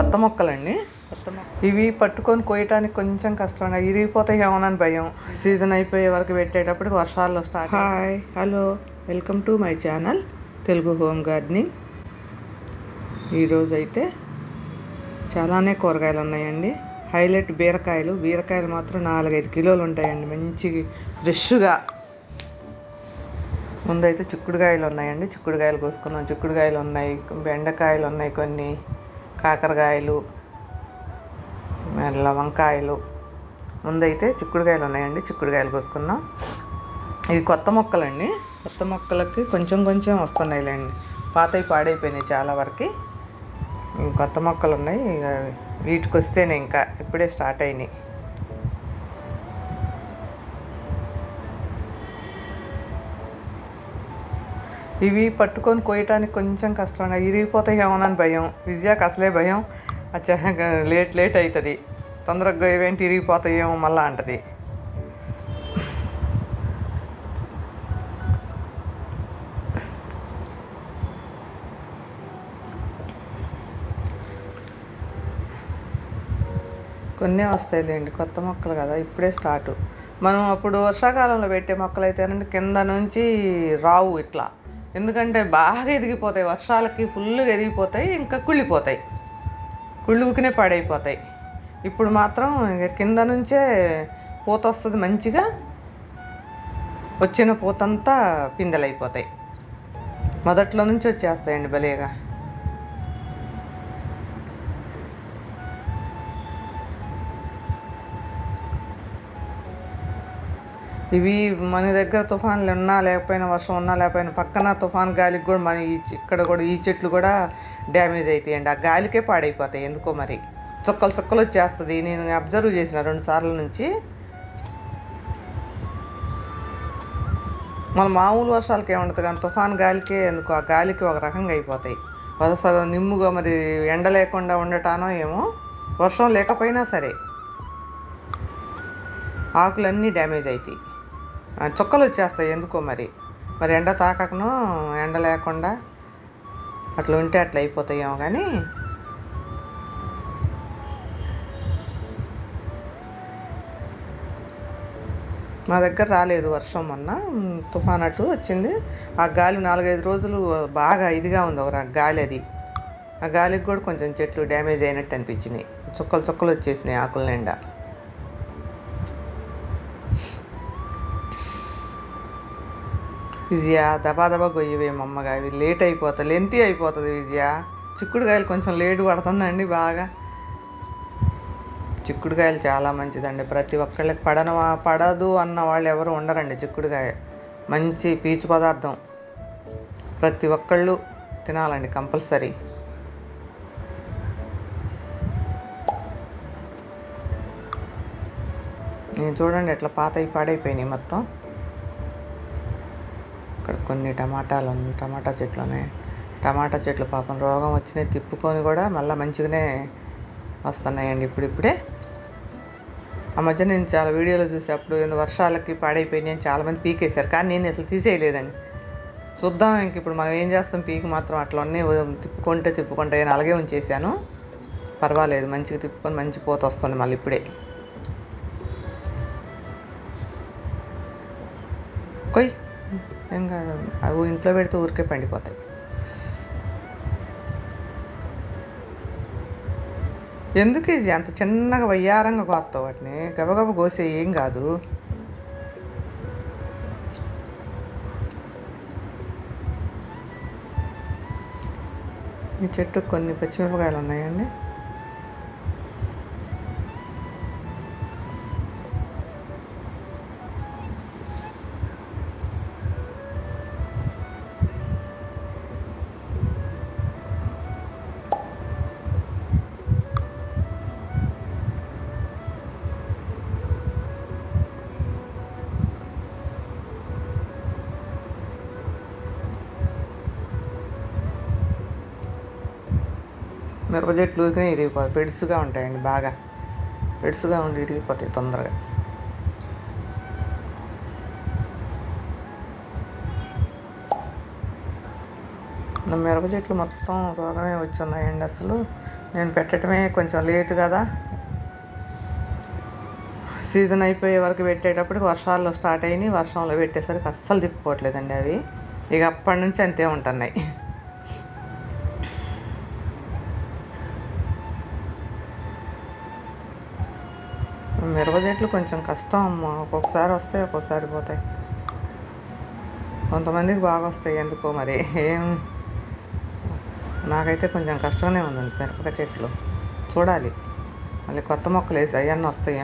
కొత్త మొక్కలండి. ఇవి పట్టుకొని కోయటానికి కొంచెం కష్టం. ఇరిగిపోతాయి ఏమోనని భయం. సీజన్ అయిపోయే వరకు పెట్టేటప్పటికి వర్షాల్లో start hi hello. Welcome to my channel Telugu home gardening. ఈరోజు అయితే చాలానే కూరగాయలు ఉన్నాయండి. హైలైట్ బీరకాయలు. బీరకాయలు మాత్రం నాలుగైదు కిలోలు ఉంటాయండి. మంచి ఫ్రెష్గా. ముందైతే చిక్కుడుకాయలు ఉన్నాయండి. చిక్కుడుకాయలు కోసుకున్నాం. చిక్కుడుకాయలు ఉన్నాయి బెండకాయలు ఉన్నాయి కొన్ని. కాకరకాయలు మళ్ళీ వంకాయలు. ముందైతే చిక్కుడుకాయలు ఉన్నాయండి. చిక్కుడుకాయలు కోసుకుందాం. ఇవి కొత్త మొక్కలండి. కొత్త మొక్కలకి కొంచెం కొంచెం వస్తున్నాయిలేండి. పాతవి పాడైపోయినాయి చాలా వరకు. కొత్త మొక్కలు ఉన్నాయి ఇక వీటికి వస్తేనే ఇంకా ఇప్పుడే స్టార్ట్ అయినాయి. ఇవి పట్టుకొని కోయటానికి కొంచెం కష్టం. ఇరిగిపోతాయి ఏమోనని భయం. విజయాకి అసలే భయం. అచ్చా లేట్ లేట్ అవుతుంది తొందరగా ఇవేంటి ఇరిగిపోతాయేమో మళ్ళా అంటది. కొన్నే వస్తాయిలేండి కొత్త మొక్కలు కదా ఇప్పుడే స్టార్ట్. మనం అప్పుడు వర్షాకాలంలో పెట్టే మొక్కలు అయితేనంటే కింద నుంచి రావు ఇట్లా. ఎందుకంటే బాగా ఎదిగిపోతాయి వర్షాలకి ఫుల్గా ఎదిగిపోతాయి ఇంకా కుళ్ళిపోతాయి. కుళ్ళుకునే పాడైపోతాయి. ఇప్పుడు మాత్రం ఇక కింద నుంచే పూత వస్తుంది మంచిగా వచ్చిన పూతంతా పిందెలైపోతాయి. మొదట్లో నుంచి వచ్చేస్తాయండి భలేగా. ఇవి మన దగ్గర తుఫాన్లు ఉన్నా లేకపోయినా వర్షం ఉన్నా లేకపోయినా పక్కన తుఫాన్ గాలికి కూడా మన ఈ ఇక్కడ కూడా ఈ చెట్లు కూడా డ్యామేజ్ అవుతాయండి ఆ గాలికే పాడైపోతాయి ఎందుకో మరి. చుక్కలు చుక్కలు వచ్చేస్తుంది. నేను అబ్జర్వ్ చేసిన రెండు సార్ల నుంచి. మన మామూలు వర్షాలకి ఏముండదు కానీ తుఫాన్ గాలికే ఎందుకు ఆ గాలికి ఒక రకంగా అయిపోతాయి. వరుస నిమ్ముగా మరి ఎండ లేకుండా ఉండటానో ఏమో వర్షం లేకపోయినా సరే ఆకులన్నీ డ్యామేజ్ అవుతాయి చుక్కలు వచ్చేస్తాయి ఎందుకో మరి. మరి ఎండ తాకకను ఎండ లేకుండా అట్లా ఉంటే అట్లా అయిపోతాయేమో కానీ. మా దగ్గర రాలేదు వర్షం మొన్న తుఫాన్ అటు వచ్చింది. ఆ గాలి నాలుగైదు రోజులు బాగా ఇదిగా ఉంది ఒక గాలి అది. ఆ గాలికి కూడా కొంచెం చెట్లు డ్యామేజ్ అయినట్టు అనిపించినాయి. చుక్కలు చుక్కలు వచ్చేసినాయి ఆకుల నిండా. విజయ దబా దబా గొయ్యవే అమ్మగా ఇవి లేట్ అయిపోతుంది లెంతి అయిపోతుంది విజయ. చిక్కుడుకాయలు కొంచెం లేటు పడుతుందండి బాగా. చిక్కుడుకాయలు చాలా మంచిదండి. ప్రతి ఒక్కళ్ళకి పడన పడదు అన్న వాళ్ళు ఎవరు ఉండరండి చిక్కుడుకాయ మంచి పీచు పదార్థం. ప్రతి ఒక్కళ్ళు తినాలండి కంపల్సరీ. నేను చూడండి ఎట్లా పాతవి పాడైపోయినాయి మొత్తం. అక్కడ కొన్ని టమాటాలు టమాటా చెట్లు ఉన్నాయి టమాటా చెట్లు పాపం రోగం వచ్చినాయి. తిప్పుకొని కూడా మళ్ళీ మంచిగానే వస్తున్నాయండి ఇప్పుడిప్పుడే. ఆ మధ్య నేను చాలా వీడియోలు చూసేప్పుడు వర్షాలకి పాడైపోయినాయి చాలామంది పీకేశారు. కానీ నేను అసలు తీసేయలేదండి. చూద్దాం ఇంక ఇప్పుడు మనం ఏం చేస్తాం? పీకి మాత్రం అట్లా ఉన్నాయి తిప్పుకుంటే తిప్పుకుంటే నేను అలాగే ఉంచేసాను పర్వాలేదు. మంచిగా తిప్పుకొని మంచి పోత వస్తుంది మళ్ళీ ఇప్పుడే. కొయ్. ఏం కాదు. అవి ఇంట్లో పెడితే ఊరికే పండిపోతాయి. ఎందుకు ఇది? అంత చిన్నగా వయ్యారంగా కోస్తావు వాటిని. గబగబ కోసే ఏం కాదు. ఈ చెట్టు కొన్ని పచ్చిమిరపకాయలు ఉన్నాయండి. మిరప చెట్లు ఊరికనే ఇరిగిపోతాయి. పెడుసుగా ఉంటాయండి బాగా. పెడుసుగా ఉండి ఇరిగిపోతాయి తొందరగా. మిరప చెట్లు మొత్తం రోగమే వచ్చున్నాయండి అసలు. నేను పెట్టడమే కొంచెం లేట్ కదా. సీజన్ అయిపోయే వరకు పెట్టేటప్పటికి వర్షాల్లో స్టార్ట్ అయినాయి. వర్షంలో పెట్టేసరికి అస్సలు తిప్పుకోవట్లేదండి అవి. ఇక అప్పటి నుంచి అంతే ఉంటున్నాయి. మిరప చెట్లు కొంచెం కష్టం అమ్మ. ఒక్కొక్కసారి వస్తాయి ఒక్కొక్కసారి పోతాయి. కొంతమందికి బాగా వస్తాయి ఎందుకో మరి. ఏం? నాకైతే కొంచెం కష్టంగానే ఉందండి మిరపకాయ చెట్లు. చూడాలి. మళ్ళీ కొత్త మొక్కలు వేసి అవన్నీ వస్తాయి?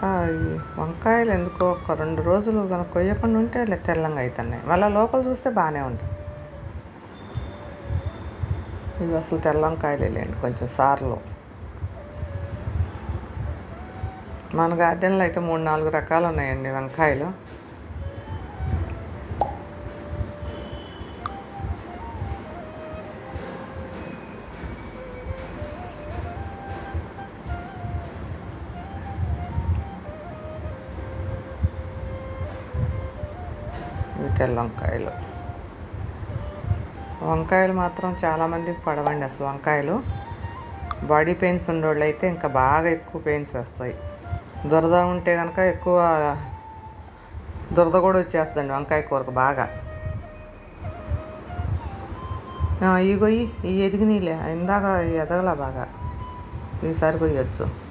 కాక ఈ వంకాయలు ఎందుకో ఒక రెండు రోజులు కనుక కొయ్యకుండా ఉంటే తెల్లంగా అవుతున్నాయి మళ్ళీ లోపల చూస్తే బాగానే ఉంటాయి. ఇవి అసలు తెల్ల వంకాయలే లేండి కొంచెం సార్లు. మన గార్డెన్లో అయితే మూడు నాలుగు రకాలు ఉన్నాయండి వంకాయలు. తెల్ల వంకాయలు. వంకాయలు మాత్రం చాలామందికి పడవండి అసలు వంకాయలు. బాడీ పెయిన్స్ ఉండేవాళ్ళు అయితే ఇంకా బాగా ఎక్కువ పెయిన్స్ వస్తాయి. దురద ఉంటే కనుక ఎక్కువ దురద కూడా వచ్చేస్తుందండి వంకాయ కూరకు బాగా. ఇవి ఈ కొయ్యి ఇవి ఎదిగినీలే. ఇందాక ఎదగలా బాగా. ఈసారి కొయ్యొచ్చు.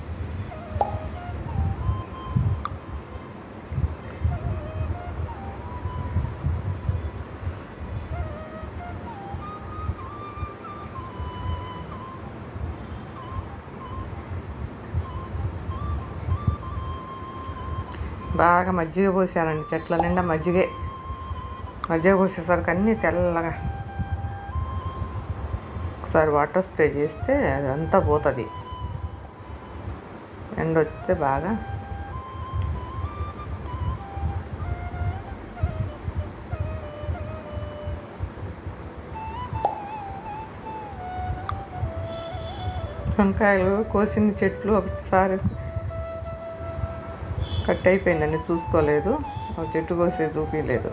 బాగా మజ్జిగ పోసానండి చెట్ల నిండా మజ్జిగే. మజ్జిగ పోసేసరికి అన్నీ తెల్లగా. ఒకసారి వాటర్ స్ప్రే చేస్తే అదంతా పోతుంది. ఎండ వస్తే బాగా వంకాయలు కోసింది చెట్లు ఒకసారి కట్ అయిపోయిందండి చూసుకోలేదు చెట్టు కోసే చూపించలేదు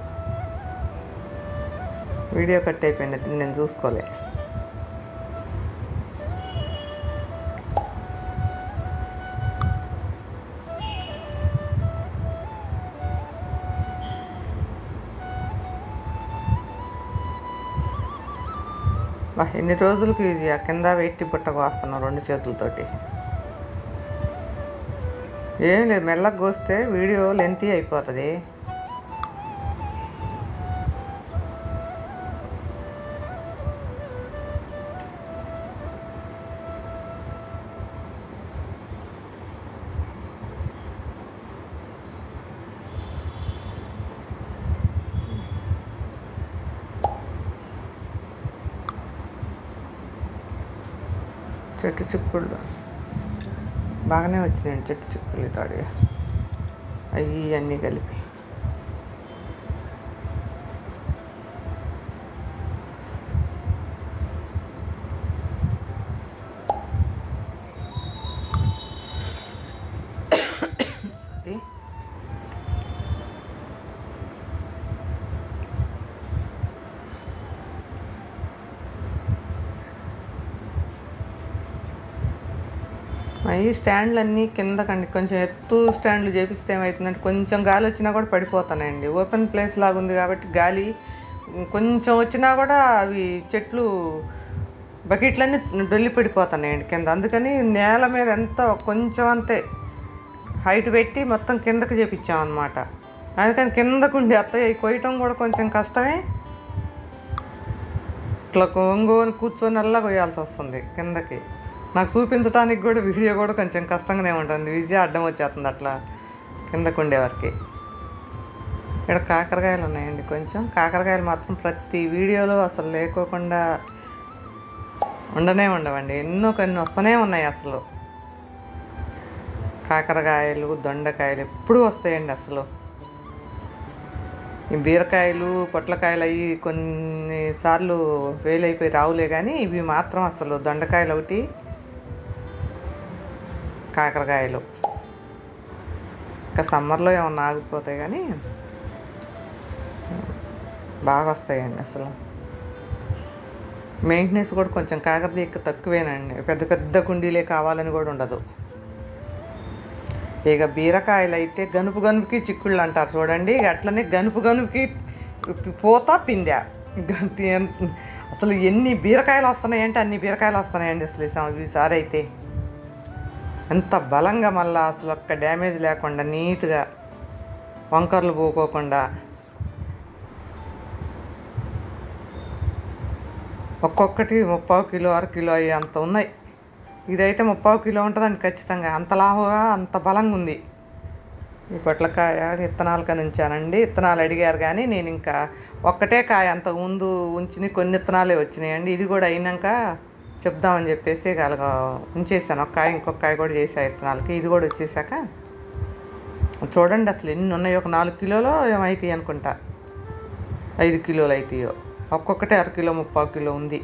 వీడియో కట్ అయిపోయింది నేను చూసుకోలే. ఎన్ని రోజులకు ఈజీ ఆ కింద వెయిట్ బుట్ట కోస్తున్నాం రెండు చేతులతోటి. ఏం లేదు మెల్లగా కోస్తే వీడియో లెంతీ అయిపోతుంది. చెట్టు చిక్కుళ్ళు. బాగానే వచ్చినాయండి చెట్టు చిక్కులు తాడి. అవి అన్నీ కలిపి. అవి స్టాండ్లన్నీ కిందకండి. కొంచెం ఎత్తు స్టాండ్లు చేపిస్తే ఏమవుతుందంటే కొంచెం గాలి వచ్చినా కూడా పడిపోతున్నాయండి ఓపెన్ ప్లేస్ లాగా ఉంది కాబట్టి గాలి కొంచెం వచ్చినా కూడా అవి చెట్లు బకెట్లన్నీ డొల్లి పడిపోతున్నాయండి కింద. అందుకని నేల మీద ఎంత కొంచెం అంతే హైట్ పెట్టి మొత్తం కిందకి చేపించాం అందుకని కిందకు ఉండి అత్తయ్య అవి కొయ్యటం కూడా కొంచెం కష్టమే. ఇట్లా కొంగోని కూర్చొని అల్లా కొయ్యాల్సి వస్తుంది కిందకి. నాకు చూపించడానికి కూడా వీడియో కూడా కొంచెం కష్టంగానే ఉంటుంది. విజయ అడ్డం వచ్చేస్తుంది అట్లా కిందకు ఉండేవారికి ఇక్కడ కాకరకాయలు ఉన్నాయండి కొంచెం. కాకరకాయలు మాత్రం ప్రతి వీడియోలో అసలు లేకోకుండా ఉండనే ఉండవండి. ఎన్నో కొన్ని వస్తూనే ఉన్నాయి అసలు. కాకరకాయలు దొండకాయలు ఎప్పుడూ వస్తాయండి అసలు. ఈ బీరకాయలు పొట్లకాయలు అవి కొన్నిసార్లు ఫెయిల్ అయిపోయి రావులే కానీ ఇవి మాత్రం అసలు దొండకాయలు ఒకటి కాకరకాయలు. ఇంకా సమ్మర్లో ఏమన్నా ఆగిపోతాయి కానీ బాగా వస్తాయండి అసలు. మెయింటెనెన్స్ కూడా కొంచెం కాకరదీక తక్కువేనండి. పెద్ద పెద్ద కుండీలే కావాలని కూడా ఉండదు. ఇక బీరకాయలు అయితే గనుపు గనుపుకి చిక్కుళ్ళు అంటారు చూడండి. అట్లనే గనుపు గనుపుకి పోతా పిందె. అసలు ఎన్ని బీరకాయలు వస్తున్నాయంటే అన్ని బీరకాయలు వస్తున్నాయండి అసలు ఈ ఈసారి అయితే ఎంత బలంగా మళ్ళీ అసలు ఒక్క డ్యామేజ్ లేకుండా నీట్గా వంకర్లు పోకోకుండా ఒక్కొక్కటి ముప్పావు కిలో అర కిలో అయ్యి అంత ఉన్నాయి. ఇదైతే ముప్పావు కిలో ఉంటుందండి ఖచ్చితంగా. అంత లావుగా అంత బలంగా ఉంది. ఈ పొట్లకాయ విత్తనాలు కని ఉంచానండి విత్తనాలు అడిగారు కానీ నేను ఇంకా ఒక్కటే కాయ అంత ముందు ఉంచింది. కొన్ని విత్తనాలే వచ్చినాయండి. ఇది కూడా అయినాక చెప్దామని చెప్పేసి ఇక అలాగా ఉంచేసాను. ఒక కాయ ఇంకొక కాయ కూడా చేసా ఇత్తనాలకి. ఇది కూడా వచ్చేసాక చూడండి అసలు ఎన్ని ఉన్నాయి. ఒక నాలుగు కిలోలో ఏమవుతాయి అనుకుంటా. ఐదు కిలోలు అవుతాయో ఒక్కొక్కటే అర కిలో కిలో ఉంది.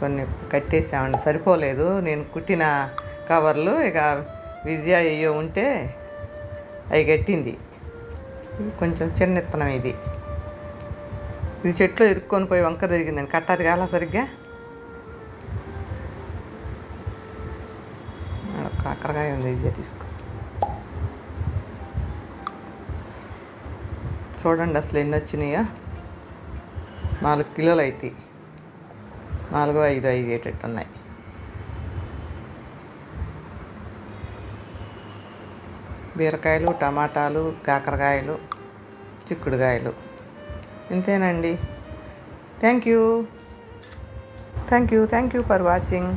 కొన్ని కట్టేసామండి. సరిపోలేదు. నేను కుట్టిన కవర్లు ఇక విజయ అయ్యో ఉంటే అవి కట్టింది. కొంచెం చిన్న ఇత్తనం ఇది. ఇది చెట్లో ఇరుక్కొని పోయి వంక జరిగిందండి కట్టాది కాలా సరిగ్గా? కాకరకాయ ఉంది ఇది తీసుకో. చూడండి అసలు ఎన్ని వచ్చినాయో. నాలుగు కిలోలు అవుతాయి నాలుగు ఐదు ఐదు అయ్యేటట్టు ఉన్నాయి బీరకాయలు టమాటాలు కాకరకాయలు చిక్కుడుకాయలు. ఇంతేనండి. Thank you thank you thank you for watching